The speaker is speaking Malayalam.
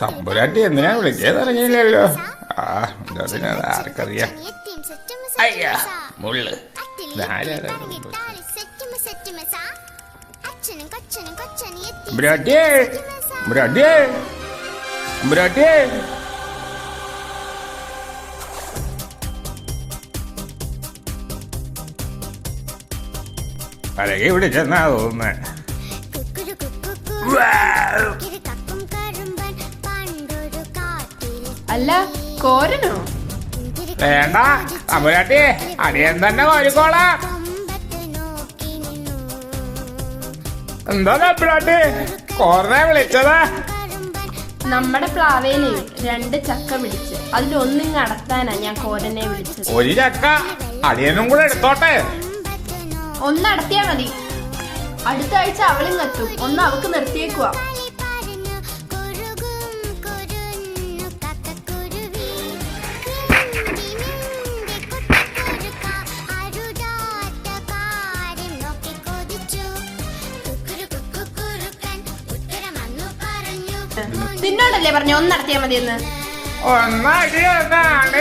തമ്പുരാട്ടി എന്തിനാ വിളിച്ചതറിഞ്ഞില്ലല്ലോ ആ എന്താ ആർക്കറിയാം? അയ്യാ മുള്ള്. ഇതാരാ തമ്പുരാട്ടിയേ തമ്പുരാട്ടിയേ തമ്പുരാട്ടിയേ പഴകി ഇവിടെ ചെന്നാ തോന്നുന്നത് അല്ല കോരനോ? വേണ്ട തമ്പുരാട്ടി അടിയൻ തന്നെ കോരിക്കോളാം എന്താ അമ്പുരാട്ടി കോരനെ വിളിച്ചത്. നമ്മുടെ പ്ലാവേനെ രണ്ട് ചക്ക പിടിച്ച് അതിലൊന്നിങ് അടത്താനാ ഞാൻ കോരനെ വിളിച്ചത്. ഒരു ചക്ക അടിയനും കൂടെ എടുത്തോട്ടെ. ഒന്ന് അടത്തിയാ മതി. അടുത്ത ആഴ്ച അവളും കത്തും ഒന്ന് അവക്ക് നിർത്തിയേക്കുവാ. നിന്നോടല്ലേ പറഞ്ഞു? ഒന്ന് നടത്തിയാ മതി എന്ന് ഒന്നടി ഒന്നാണ്